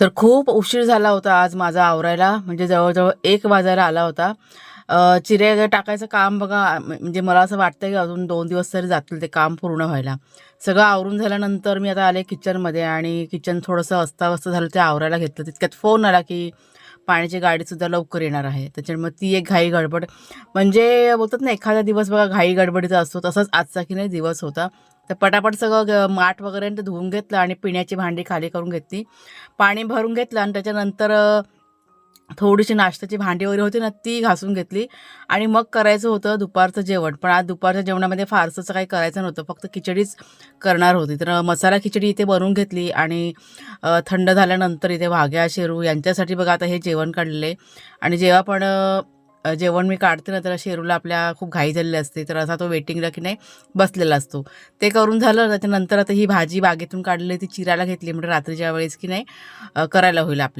तर खूप उशीर झाला होता आज माझा आवरायला. म्हणजे जवळजवळ एक वाजायला आला होता. चिऱ्या चिरे टाकायचं काम बघा म्हणजे मला असं वाटतं की अजून दोन दिवस तरी जातील ते काम पूर्ण व्हायला. सगळं आवरून झाल्यानंतर मी आता आले किचनमध्ये आणि किचन थोडंसं अस्ताव्यस्त झालं ते आवरायला घेतलं. तितक्यात फोन आला की पाण्याची गाडीसुद्धा लवकर येणार आहे. त्याच्यामुळे ती एक घाई गडबड. म्हणजे बोलतात ना एखादा दिवस बघा घाई गडबडीचा असतो. तसाच आजचा की नाही दिवस होता. तर पटापट सगळं ग- माठ वगैरे ते धुवून घेतलं आणि पिण्याची भांडी खाली करून घेतली. पाणी भरून घेतलं आणि त्याच्यानंतर थोडीशी नाश्त्याची भांडी वगैरे होती ना ती घासून घेतली. आणि मग करायचं होतं दुपारचं जेवण. पण आज दुपारच्या जेवणामध्ये फारसं काही करायचं नव्हतं. फक्त खिचडीच करणार होती. तर मसाला खिचडी इथे बनवून घेतली आणि थंड झाल्यानंतर इथे वाघ्या शेरू यांच्यासाठी बघा आता हे जेवण काढले आणि जेव्हा पण जेवण मी काढते ना तर शेरूला आपल्या खूप घाई झालेली असते. तर असा तो वेटिंगला की नाही बसलेला असतो. ते करून झालं त्याच्यानंतर आता ही भाजी बागेतून काढलेली ती चिरायला घेतली म्हणजे रात्रीच्या वेळेस की नाही करायला होईल आपल्या.